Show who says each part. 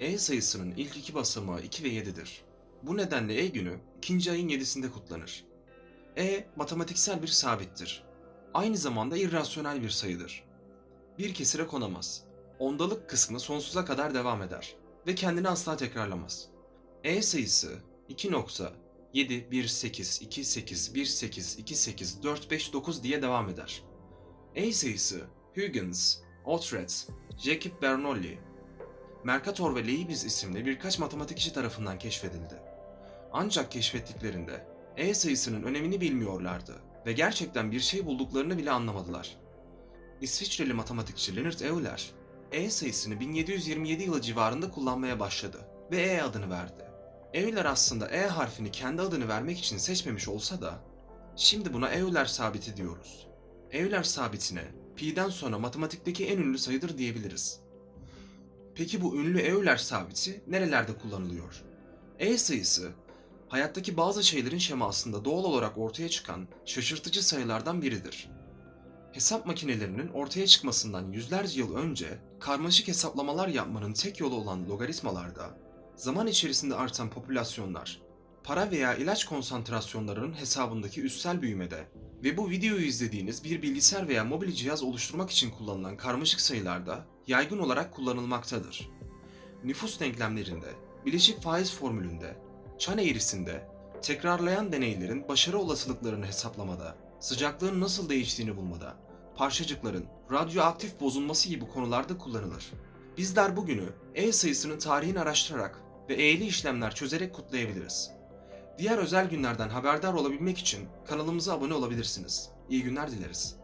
Speaker 1: E sayısının ilk iki basamağı 2 ve 7'dir. Bu nedenle E günü ikinci ayın 7'sinde kutlanır. E matematiksel bir sabittir. Aynı zamanda irrasyonel bir sayıdır. Bir kesire konamaz. Ondalık kısmı sonsuza kadar devam eder ve kendini asla tekrarlamaz. E sayısı 2 nokta 7, 1, 8, 2, 8, 1, 8, 2, 8, 4, 5, 9 diye devam eder. E sayısı Huygens, Oughtred, Jacob Bernoulli, Mercator ve Leibniz isimli birkaç matematikçi tarafından keşfedildi. Ancak keşfettiklerinde E sayısının önemini bilmiyorlardı ve gerçekten bir şey bulduklarını bile anlamadılar. İsviçreli matematikçi Leonard Euler, E sayısını 1727 yılı civarında kullanmaya başladı ve E adını verdi. Euler aslında E harfini kendi adını vermek için seçmemiş olsa da şimdi buna Euler sabiti diyoruz. Euler sabitine pi'den sonra matematikteki en ünlü sayıdır diyebiliriz. Peki bu ünlü Euler sabiti nerelerde kullanılıyor? E sayısı hayattaki bazı şeylerin şemasında doğal olarak ortaya çıkan şaşırtıcı sayılardan biridir. Hesap makinelerinin ortaya çıkmasından yüzlerce yıl önce karmaşık hesaplamalar yapmanın tek yolu olan logaritmalarda zaman içerisinde artan popülasyonlar, para veya ilaç konsantrasyonlarının hesabındaki üssel büyümede ve bu videoyu izlediğiniz bir bilgisayar veya mobil cihaz oluşturmak için kullanılan karmaşık sayılarda yaygın olarak kullanılmaktadır. Nüfus denklemlerinde, bileşik faiz formülünde, çan eğrisinde, tekrarlayan deneylerin başarı olasılıklarını hesaplamada, sıcaklığın nasıl değiştiğini bulmada, parçacıkların radyoaktif bozulması gibi konularda kullanılır. Bizler bugünü E sayısının tarihini araştırarak ve E'li işlemler çözerek kutlayabiliriz. Diğer özel günlerden haberdar olabilmek için kanalımıza abone olabilirsiniz. İyi günler dileriz.